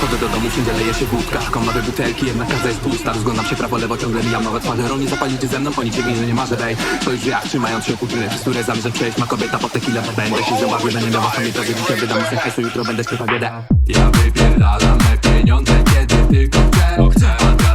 Chodzę do domu, wszędzie leje się wódka Szukam nowe butelki, jednak każda jest pusta. Rozglądam się prawo, lewo, ciągle mijam nowe twarze. Rolnie zapalicie ze mną, po ciebie innym nie ma żadnej. to już jak trzymając się kultury Przez które zamierzam przejść, ma kobieta po tequila To będę się zęba będę nie dawał sobie to, że dzisiaj wydam. Się hajsu Jutro będę śpiewał biedę. Ja wypierdalam me pieniądze, kiedy tylko chcę, chcę.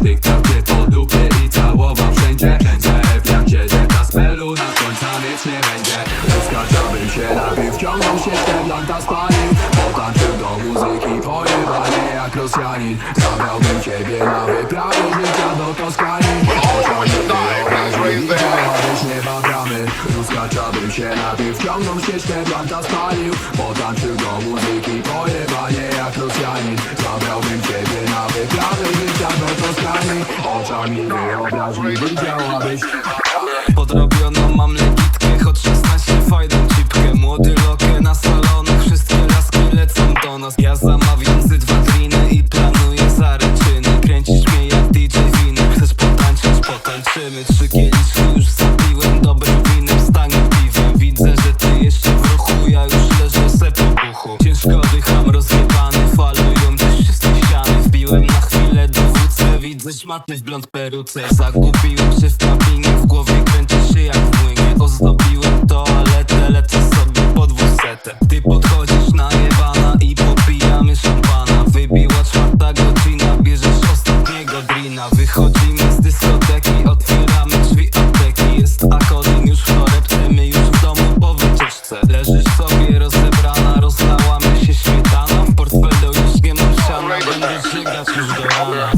Dotykał cię po dupie i całował wszędzie Zaewiam cię, że na spelu na końca mieć nie będzie. Skaczałbym się napił, wciągnął się Stevlanta spalił Potańczył do muzyki, pojebanie jak Rosjanin. Zabrałbym ciebie na wyprawę życia do Toskanii. Bramy Rozkaczałbym się napił, wciągnął się Stevlanta spalił Potańczył do muzyki, pojebanie Oczami mam legitkę, choć 16 fajną cipkę. Młody lokę na salonach, wszystkie laski lecą do nas. Ja zamawiam Jasność, matność, blond peruce Zagubiłem się w kabinie, w głowie kręci się jak w młynie Ozdobiłem toaletę, lecę sobie po dwusetę. Ty podchodzisz najebana i popijamy szampana. Wybiła czwarta godzina, bierzesz ostatniego drina. Wychodzimy z dyskoteki, otwieramy drzwi apteki. Jest akolin już w torebce, my już w domu po wycieczce. Leżysz sobie rozebrana, rozlałamy się śmietaną Portfel do już nie mam siana, już do rana.